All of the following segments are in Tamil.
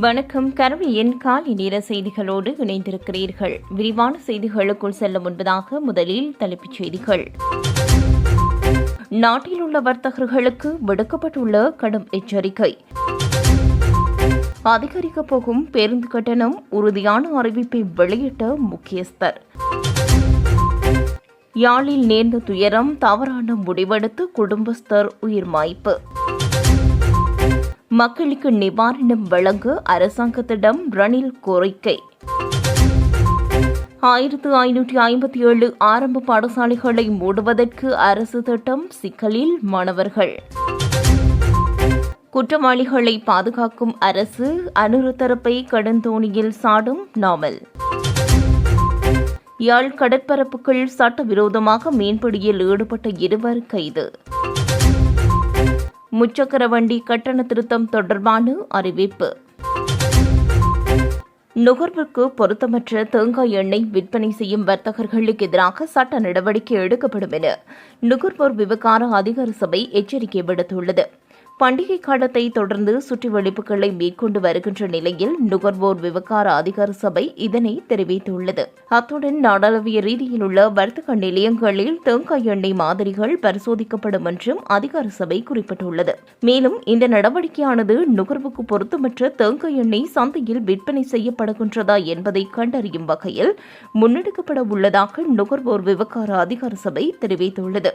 வணக்கம். கரவியின் காலை நேர செய்திகளோடு இணைந்திருக்கிறீர்கள். விரிவான செய்திகளுக்குள் செல்ல முன்பதாக முதலில் தலைப்புச் செய்திகள். நாட்டில் உள்ள வர்த்தகர்களுக்கு விடுக்கப்பட்டுள்ள கடும் எச்சரிக்கை. அதிகரிக்கப் போகும் பேருந்து கட்டணம் உறுதியான அறிவிப்பை வெளியிட்ட முக்கியஸ்தர். யாழில் நேர்ந்த துயரம் தவறான முடிவெடுத்து குடும்பஸ்தர் உயிர் மாய்ப்பு. மக்களுக்கு நிவாரணம் வழங்க அரசாங்கத்திடம் ரணில் கோரிக்கை. ஆயிரத்து ஐநூற்றி ஐம்பத்தி ஏழு ஆரம்ப பாடசாலைகளை மூடுவதற்கு அரசு திட்டம் சிக்கலில் மாணவர்கள். குற்றவாளிகளை பாதுகாக்கும் அரசு அனுருத்தரப்பை கடந்தோணியில் சாடும் நாமல். யாழ் கடற்பரப்புக்குள் சட்டவிரோதமாக மீன்பிடியில் ஈடுபட்ட இருவர் கைது. முச்சக்கர வண்டி கட்டண திருத்தம் தொடர்பான அறிவிப்பு. நுகர்வுக்கு பொருத்தமற்ற தேங்காய் எண்ணெய் விற்பனை செய்யும் வர்த்தகர்களுக்கு எதிராக சட்ட நடவடிக்கை எடுக்கப்படும் என நுகர்வோர் விவகார அதிகார சபை எச்சரிக்கை விடுத்துள்ளது. பண்டிகை காலத்தை தொடர்ந்து சுற்றி வழிப்புகளை மேற்கொண்டு வருகின்ற நிலையில் நுகர்வோர் விவகார அதிகார சபை இதனை தெரிவித்துள்ளது. அத்துடன் நாடளாவிய ரீதியில் உள்ள வர்த்தக நிலையங்களில் தேங்காய் எண்ணெய் மாதிரிகள் பரிசோதிக்கப்படும் என்றும் அதிகார சபை குறிப்பிட்டுள்ளது. மேலும் இந்த நடவடிக்கையானது நுகர்வுக்கு பொருத்தமற்ற தேங்காய் எண்ணெய் சந்தையில் விற்பனை செய்யப்படுகின்றதா என்பதை கண்டறியும் வகையில் முன்னெடுக்கப்பட உள்ளதாக நுகர்வோர் விவகார அதிகார சபை தெரிவித்துள்ளது.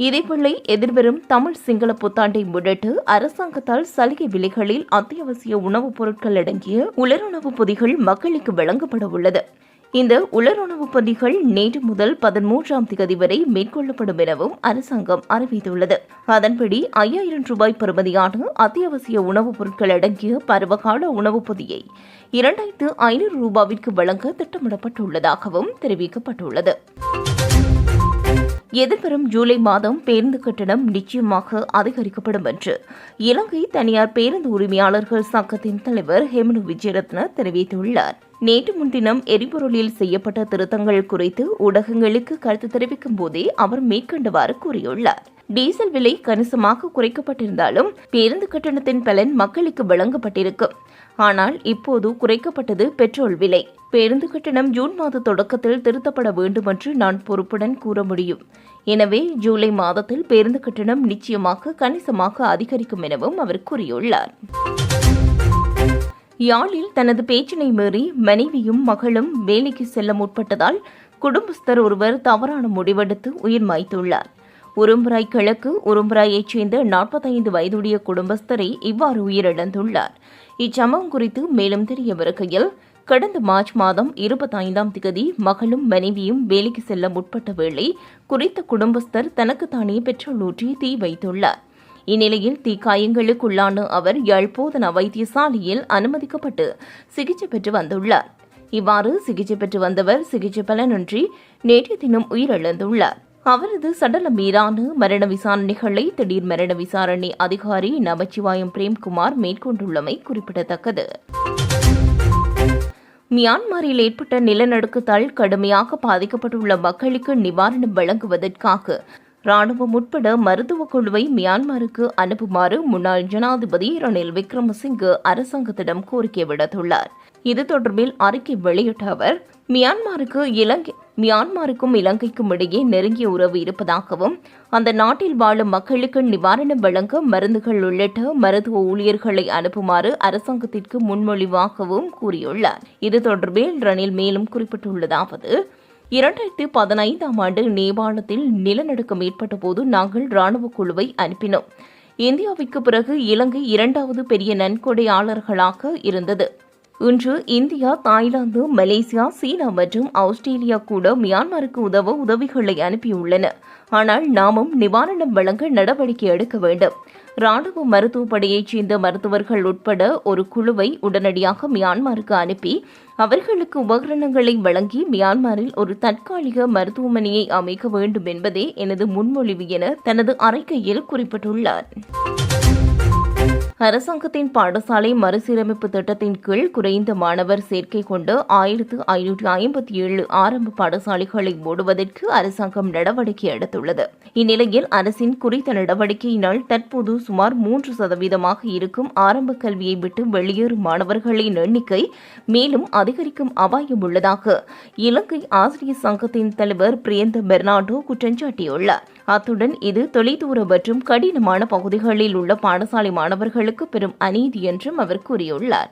இதேவேளை எதிர்வரும் தமிழ் சிங்கள புத்தாண்டை முன்னிட்டு அரசாங்கத்தால் சலுகை விலைகளில் அத்தியாவசிய உணவுப் பொருட்கள் அடங்கிய உலருணவு பொதிகள் மக்களுக்கு வழங்கப்பட உள்ளது. இந்த உலருணவு பொதிகள் நேற்று முதல் பதிமூன்றாம் தேதி வரை மேற்கொள்ளப்படும் எனவும் அரசாங்கம் அறிவித்துள்ளது. அதன்படி ஐயாயிரம் ரூபாய் பெறுமதியான அத்தியாவசிய உணவுப் பொருட்கள் அடங்கிய பருவகால உணவுப் பொதியை இரண்டாயிரத்து ஐநூறு ரூபாவிற்கு வழங்க திட்டமிடப்பட்டுள்ளதாகவும் தெரிவிக்கப்பட்டுள்ளது. எதிர்வரும் ஜூலை மாதம் பேருந்து கட்டணம் நிச்சயமாக அதிகரிக்கப்படும் என்று இலங்கை தனியார் பேருந்து உரிமையாளர்கள் சங்கத்தின் தலைவர் ஹெமனு விஜயரத்ன தெரிவித்துள்ளார். நேற்று முன்தினம் எரிபொருளில் செய்யப்பட்ட திருத்தங்கள் குறித்து ஊடகங்களுக்கு கருத்து தெரிவிக்கும் போதே அவர் மேற்கண்டவாறு கூறியுள்ளார். டீசல் விலை கணிசமாக குறைக்கப்பட்டிருந்தாலும் பேருந்து கட்டணத்தின் பலன் மக்களுக்கு வழங்கப்பட்டிருக்கும். ஆனால் இப்போது குறைக்கப்பட்டது பெட்ரோல் விலை. பேருந்து கட்டணம் ஜூன் மாத தொடக்கத்தில் திருத்தப்பட வேண்டும் என்று நான் பொறுப்புடன் கூற முடியும். எனவே ஜூலை மாதத்தில் பேருந்து கட்டணம் நிச்சயமாக கணிசமாக அதிகரிக்கும் எனவும் அவர் கூறியுள்ளார். யாழில் தனது பேச்சினை மீறி மனைவியும் மகளும் வேலைக்கு செல்ல முற்பட்டதால் குடும்பஸ்தர் ஒருவர் தவறான முடிவெடுத்து உயிர் மாய்த்துள்ளார். உரும்புராய் கிழக்கு உரும்புராயைச் சேர்ந்த நாற்பத்தைந்து வயதுடைய குடும்பஸ்தரை இவ்வாறு உயிரிழந்துள்ளார். இச்சம்பவம் குறித்து மேலும் தெரிய வருகையில் கடந்த மார்ச் மாதம் இருபத்தைந்தாம் திகதி மகளும் மனைவியும் வேலைக்கு செல்ல முற்பட்ட வேளை குறித்த குடும்பஸ்தர் தனக்குத்தானே பெட்ரோல் ஊற்றி தீ வைத்துள்ளார். இந்நிலையில் தீக்காயங்களுக்குள்ளான அவர் யாழ்ப்போதன வைத்தியசாலையில் அனுமதிக்கப்பட்டு சிகிச்சை பெற்று வந்துள்ளார். இவ்வாறு சிகிச்சை பெற்று வந்தவர் சிகிச்சை பலனின்றி நேற்றைய தினம் உயிரிழந்துள்ளார். அவரது சடலம் மீதான மரண விசாரணைகளை திடீர் மரண விசாரணை அதிகாரி நமச்சிவாயம் பிரேம்குமார் மேற்கொண்டுள்ளமை குறிப்பிடத்தக்கது. மியான்மரில் ஏற்பட்ட நிலநடுக்கத்தால் கடுமையாக பாதிக்கப்பட்டுள்ள மக்களுக்கு நிவாரணம் வழங்குவதற்காக ராணுவம் உட்பட மருத்துவ குழுவை மியான்மருக்கு அனுப்புமாறு முன்னாள் ஜனாதிபதி ரணில் விக்ரமசிங்கே அரசாங்கத்திடம் கோரிக்கை விடுத்துள்ளார். இது தொடர்பில் அறிக்கை வெளியிட்ட அவர் மியான்மருக்கு இலங்கை மியான்மருக்கும் இலங்கைக்கும் இடையே நெருங்கிய உறவு இருப்பதாகவும் அந்த நாட்டில் வாழும் மக்களுக்கு நிவாரணம் வழங்க மருந்துகள் உள்ளிட்ட மருத்துவ ஊழியர்களை அனுப்புமாறு அரசாங்கத்திற்கு முன்மொழிவாகவும் கூறியுள்ளார். இது தொடர்பில் ரணில் மேலும் குறிப்பிட்டுள்ளதாவது இரண்டாயிரத்தி பதினைந்தாம் ஆண்டு நேபாளத்தில் நிலநடுக்கம் ஏற்பட்ட போது நாங்கள் ராணுவ குழுவை அனுப்பினோம். இந்தியாவிற்கு பிறகு இலங்கை இரண்டாவது பெரிய நன்கொடையாளர்களாக இருந்தது. இன்று இந்தியா தாய்லாந்து மலேசியா சீனா மற்றும் ஆஸ்திரேலியா கூட மியான்மருக்கு உதவ உதவிகளை அனுப்பியுள்ளன. ஆனால் நாமும் நிவாரணம் வழங்க நடவடிக்கை எடுக்க வேண்டும். ராணுவ மருத்துவ படையைச் சேர்ந்த மருத்துவர்கள் உட்பட ஒரு குழுவை உடனடியாக மியான்மருக்கு அனுப்பி அவர்களுக்கு உபகரணங்களை வழங்கி மியான்மரில் ஒரு தற்காலிக மருத்துவமனையை அமைக்க வேண்டும் என்பதே எனது முன்மொழிவு என தனது அறிக்கையில் குறிப்பிட்டுள்ளார். அரசாங்கத்தின் பாடசாலை மறுசீரமைப்பு திட்டத்தின் கீழ் குறைந்த மாணவர் சேர்க்கை கொண்டு ஆயிரத்து ஐநூற்று ஐம்பத்தி ஏழு ஆரம்ப பாடசாலைகளை மூடுவதற்கு அரசாங்கம் நடவடிக்கை எடுத்துள்ளது. இந்நிலையில் அரசின் குறித்த நடவடிக்கையினால் தற்போது சுமார் மூன்று சதவீதமாக இருக்கும் ஆரம்ப கல்வியை விட்டு வெளியேறும் மாணவர்களின் எண்ணிக்கை மேலும் அதிகரிக்கும் அபாயம் உள்ளதாக இலங்கை ஆசிரியர் சங்கத்தின் தலைவர் பிரியந்த பெர்னாண்டோ குற்றம் சாட்டியுள்ளார் அத்துடன் இது தொலைதூர மற்றும் கடினமான பகுதிகளில் உள்ள பாடசாலை மாணவர்களுக்கு பெரும் அநீதி என்றும் அவர் கூறியுள்ளார்.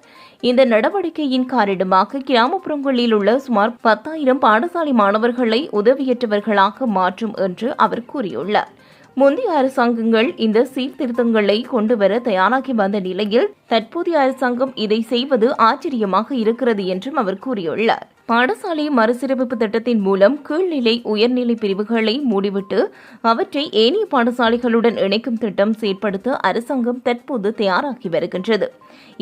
இந்த நடவடிக்கையின் காரணமாக கிராமப்புறங்களில் உள்ள சுமார் பத்தாயிரம் பாடசாலை மாணவர்களை உதவியற்றவர்களாக மாற்றும் என்று அவர் கூறியுள்ளார். முந்தைய அரசாங்கங்கள் இந்த சீர்திருத்தங்களை கொண்டுவர தயாராகி வந்த நிலையில் தற்போதைய அரசாங்கம் இதை செய்வது ஆச்சரியமாக இருக்கிறது என்றும் அவர் கூறியுள்ளார். பாடசாலை மறுசீரமைப்பு திட்டத்தின் மூலம் கீழ்நிலை உயர்நிலை பிரிவுகளை மூடிவிட்டு அவற்றை ஏனைய பாடசாலைகளுடன் இணைக்கும் திட்டம் செயற்படுத்த அரசாங்கம் தற்போது தயாராகி வருகின்றது.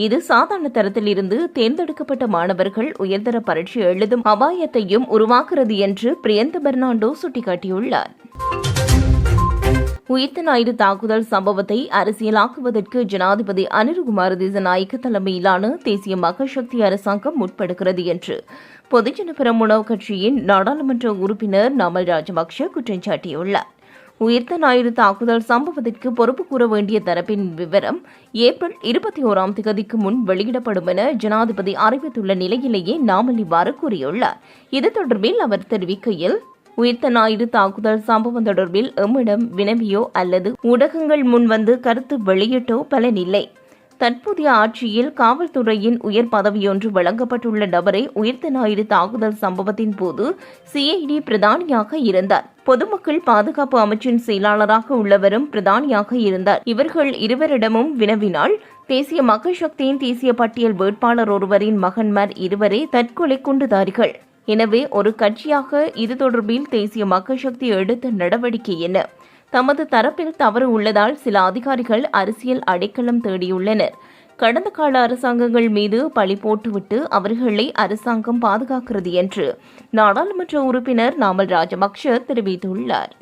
இது சாதாரண தரத்திலிருந்து தேர்ந்தெடுக்கப்பட்ட மாணவர்கள் உயர்தர பரீட்சை எழுதும் அபாயத்தையும் உருவாக்குகிறது என்று பிரியந்த பெர்னாண்டோ சுட்டிக்காட்டியுள்ளார். உயிர்த்த ஞாயிறு தாக்குதல் சம்பவத்தை அரசியலாக்குவதற்கு ஜனாதிபதி அனிருகுமார் திசநாயக்க தலைமையிலான தேசிய மக்கள் சக்தி அரசாங்கம் முற்படுகிறது என்று பொதுஜன பெரமுனவ் கட்சியின் நாடாளுமன்ற உறுப்பினர் நாமல் ராஜபக்ஷ குற்றம் சாட்டியுள்ளார். உயிர்த்த ஞாயிறு தாக்குதல் சம்பவத்திற்கு பொறுப்பு கூற வேண்டிய தரப்பின் விவரம் ஏப்ரல் இருபத்தி ஓராம் திகதிக்கு முன் வெளியிடப்படும் என ஜனாதிபதி அறிவித்துள்ள நிலையிலேயே நாமல் இவ்வாறு கூறியுள்ளார். இது தொடர்பில் அவர் தெரிவிக்கையில் உயிர்த்த ஞாயிறு தாக்குதல் சம்பவம் தொடர்பில் எம்மிடம் வினவியோ அல்லது ஊடகங்கள் முன்வந்து கருத்து வெளியிட்டோ பலனில்லை. தற்போதைய ஆட்சியில் காவல்துறையின் உயர் பதவியொன்று வழங்கப்பட்டுள்ள நபரை உயிர்த்த ஞாயிறு தாக்குதல் சம்பவத்தின் போது சிஐடி பிரதானியாக இருந்தார். பொதுமக்கள் பாதுகாப்பு அமைச்சின் செயலாளராக உள்ளவரும் பிரதானியாக இருந்தார். இவர்கள் இருவரிடமும் வினவினால் தேசிய மக்கள் சக்தியின் தேசிய பட்டியல் வேட்பாளர் ஒருவரின் மகன்மார் இருவரே தற்கொலை குண்டுதாரிகள். எனவே ஒரு கட்சியாக இது தொடர்பில் தேசிய மக்கள் சக்தி எடுத்த நடவடிக்கை என்ன? தமது தரப்பில் தவறு உள்ளதால் சில அதிகாரிகள் அரசியல் அடைக்கலம் தேடியுள்ளனர். கடந்த கால அரசாங்கங்கள் மீது பழி போட்டுவிட்டு அவர்களை அரசாங்கம் பாதுகாக்கிறது என்று நாடாளுமன்ற உறுப்பினர் நாமல் ராஜபக்ஷ தெரிவித்துள்ளார்.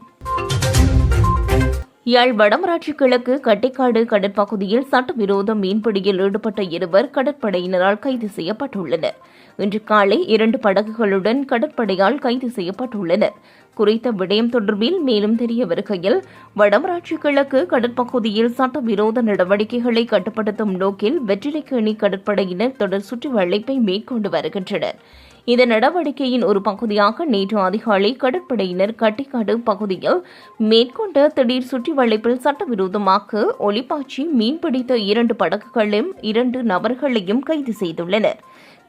யாழ் வடமராட்சி கிழக்கு கட்டைக்காடு கடற்பகுதியில் சட்டவிரோத மீன்பிடியில் ஈடுபட்ட இருவர் கடற்படையினரால் கைது செய்யப்பட்டுள்ளனர். இன்று காலை இரண்டு படகுகளுடன் கடற்படையால் கைது செய்யப்பட்டுள்ளனர். குறித்த விடயம் தொடர்பில் மேலும் தெரிய வருகையில் வடமராட்சி கிழக்கு கடற்பகுதியில் சட்டவிரோத நடவடிக்கைகளை கட்டுப்படுத்தும் நோக்கில் வெற்றிலைக்கேணி கடற்படையினர் தொடர் சுற்றி வளைப்பை மேற்கொண்டு வருகின்றனர். இந்த நடவடிக்கையின் ஒரு பகுதியாக நேற்று அதிகாலை கடற்படையினர் கட்டிக்காடு பகுதியில் மேற்கொண்ட திடீர் சுற்றி வளைப்பில் சட்டவிரோதமாக ஒளிப்பாய்ச்சி மீன்பிடித்த இரண்டு படகுகளையும் இரண்டு நபர்களையும் கைது செய்துள்ளனர்.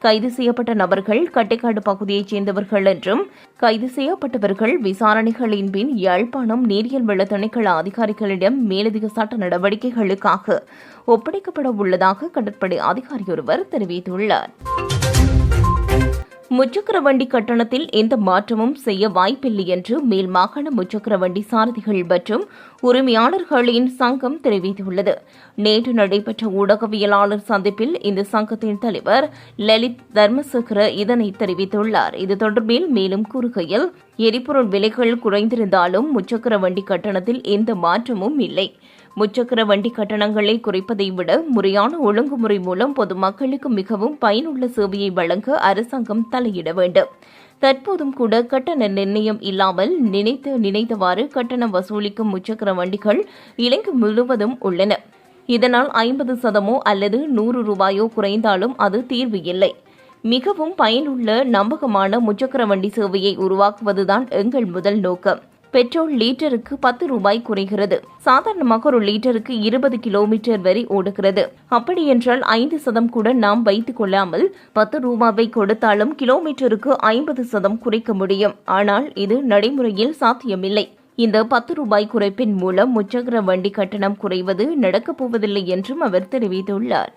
கைது செய்யப்பட்ட நபர்கள் கட்டைக்காடு பகுதியைச் சேர்ந்தவர்கள் என்றும் கைது செய்யப்பட்டவர்கள் விசாரணைகளின் பின் யாழ்ப்பாணம் நீரியல் வள திணைக்கள அதிகாரிகளிடம் மேலதிக சட்ட நடவடிக்கைகளுக்காக ஒப்படைக்கப்பட உள்ளதாக கடற்படை அதிகாரியொருவர் தெரிவித்துள்ளார். முச்சக்கர வண்டி கட்டணத்தில் எந்த மாற்றமும் செய்ய வாய்ப்பில்லை என்று மேல் மாகாண முச்சக்கர வண்டி சாரதிகள் மற்றும் உரிமையாளர்களின் சங்கம் தெரிவித்துள்ளது. நேற்று நடைபெற்ற ஊடகவியலாளர் சந்திப்பில் இந்த சங்கத்தின் தலைவர் லலித் தர்மசேகர இதனை தெரிவித்துள்ளார். இது தொடர்பில் மேலும் கூறுகையில் எரிபொருள் விலைகள் குறைந்திருந்தாலும் முச்சக்கர வண்டி கட்டணத்தில் எந்த மாற்றமும் இல்லை. முச்சக்கர வண்டி கட்டணங்களை குறைப்பதை விட முறையான ஒழுங்குமுறை மூலம் பொதுமக்களுக்கு மிகவும் பயனுள்ள சேவையை வழங்க அரசாங்கம் தலையிட வேண்டும். தற்போதும் கூட கட்டண நிர்ணயம் இல்லாமல் நினைத்து நினைத்தவாறு கட்டணம் வசூலிக்கும் முச்சக்கர வண்டிகள் இலங்கை முழுவதும் உள்ளன. இதனால் ஐம்பது சதமோ அல்லது நூறு ரூபாயோ குறைந்தாலும் அது தீர்வு இல்லை. மிகவும் பயனுள்ள நம்பகமான முச்சக்கர வண்டி சேவையை உருவாக்குவதுதான் எங்கள் முதல் நோக்கம். பெட்ரோல் லீட்டருக்கு பத்து ரூபாய் குறைகிறது. சாதாரணமாக ஒரு லீட்டருக்கு இருபது கிலோமீட்டர் வரை ஓடுகிறது. அப்படியென்றால் ஐந்து சதம் கூட நாம் வைத்துக் கொள்ளாமல் பத்து ரூபாவை கொடுத்தாலும் கிலோமீட்டருக்கு ஐம்பது சதம் குறைக்க முடியும். ஆனால் இது நடைமுறையில் சாத்தியமில்லை. இந்த பத்து ரூபாய் குறைப்பின் மூலம் முச்சக்கர வண்டி கட்டணம் குறைவது நடக்கப் போவதில்லை என்றும் அவர் தெரிவித்துள்ளார்.